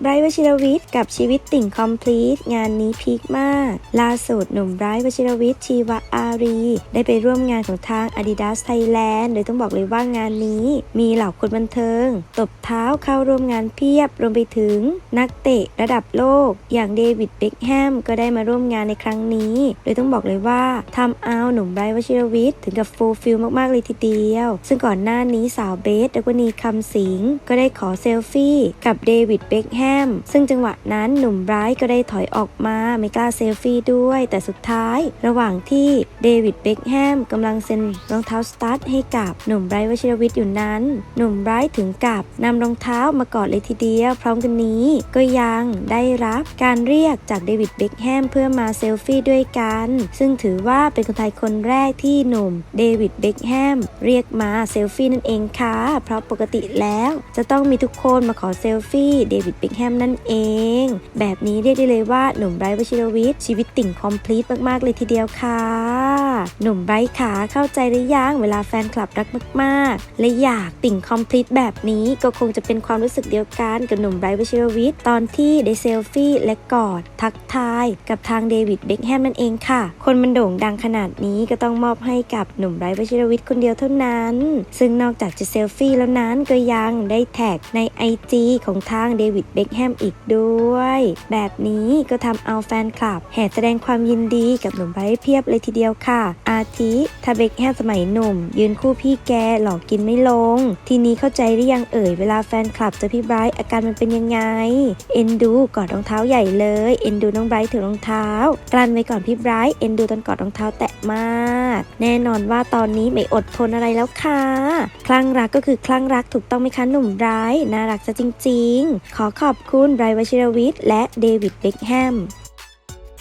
ไบรท์วชิรวิทย์กับชีวิตติ่งคอมพลีทงานนี้พีคมาก ล่าสุดหนุ่มไบรท์วชิรวิทย์ชีวะอารี ได้ไปร่วมงานของทาง Adidas Thailand โดยต้องบอกเลยว่างานนี้ มีเหล่าคนบันเทิง ตบเท้าเข้าร่วมงานเพียบ รวมไปถึง นักเตะระดับโลก อย่างเดวิดเบคแฮมก็ได้มาร่วมงานในครั้งนี้ โดยต้องบอกเลยว่าทำเอาหนุ่มไบรท์วชิรวิทย์ถึงกับฟูลฟิลมากๆเลยทีเดียว ซึ่งก่อนหน้านี้สาวเบสดกวนีคำสิงก็ได้ขอเซลฟี่กับเดวิดเบคแฮม ซึ่งจังหวะนั้นหนุ่มไบรท์ก็ได้ถอยออกมาไม่กล้าเซลฟี่ด้วย แต่สุดท้าย ระหว่างที่เดวิดเบคแฮมกำลังเซ็นรองเท้าสตาร์ทให้กับหนุ่มไบรท์วชิรวิทย์อยู่นั้น หนุ่มไบรท์ถึงกับนำรองเท้ามากอดเลยทีเดียว พร้อมกันนี้ก็ยังได้รับการเรียกจากเดวิดเบคแฮมเพื่อมาเซลฟี่ด้วยกัน ซึ่งถือว่าเป็นคนไทยคนแรกที่หนุ่มเดวิดเบคแฮมเรียกมาเซลฟี่นั่นเองค่ะ เพราะปกติแล้วจะต้องมีทุกคนมาขอเซลฟี่เดวิดเบคแฮมนั่นเอง แบบนี้เรียกได้เลยว่าหนุ่มไบรท์วชิรวิทย์ชีวิตติ่งคอมพลีทมากๆเลยทีเดียวค่ะ หนุ่มไบรท์ขาเข้าใจหรือยังเวลาแฟนคลับรักมากๆ และอยากติ่งคอมพลีทแบบนี้ก็คงจะเป็นความรู้สึกเดียวกันกับหนุ่มไบรท์วชิรวิทย์ตอนที่ได้เซลฟี่และกอดทักทายกับทางเดวิดเบคแฮมนั่นเองค่ะ คนมันโด่งดังขนาดนี้ก็ต้องมอบให้กับหนุ่มไบรท์วชิรวิทย์คนเดียวเท่านั้น ซึ่งนอกจากจะเซลฟี่แล้วนั้นก็ยังได้แท็กใน IG ของทางเดวิดเบคแฮมอีกด้วย แบบนี้ก็ทำเอาแฟนคลับ แห่แสดงความยินดีกับหนุ่มไบรท์เพียบเลยทีเดียวค่ะอาทิถ้าเบคแฮมสมัยหนุ่ม ยืนคู่พี่แกหลอกกินไม่ลง ทีนี้เข้าใจหรือยังเอ่ยเวลาแฟนคลับเจอพี่ไบรท์อาการมันเป็นยังไง เอ็นดูกอดรองเท้าใหญ่เลย เอ็นดูน้องไบรท์ถือรองเท้ากลั้นไว้ก่อนพี่ไบรท์เอ็นดูตอนกอดรองเท้าแตะมาก แน่นอนว่าตอนนี้ไม่อดทนอะไรแล้วค่ะคลั่งรักก็คือคลั่งรักถูกต้องไหมคะหนุ่มไบรท์น่ารักซะจริง ๆ ขอขอบคุณไบรท์วชิรวิทย์และเดวิดเบคแฮม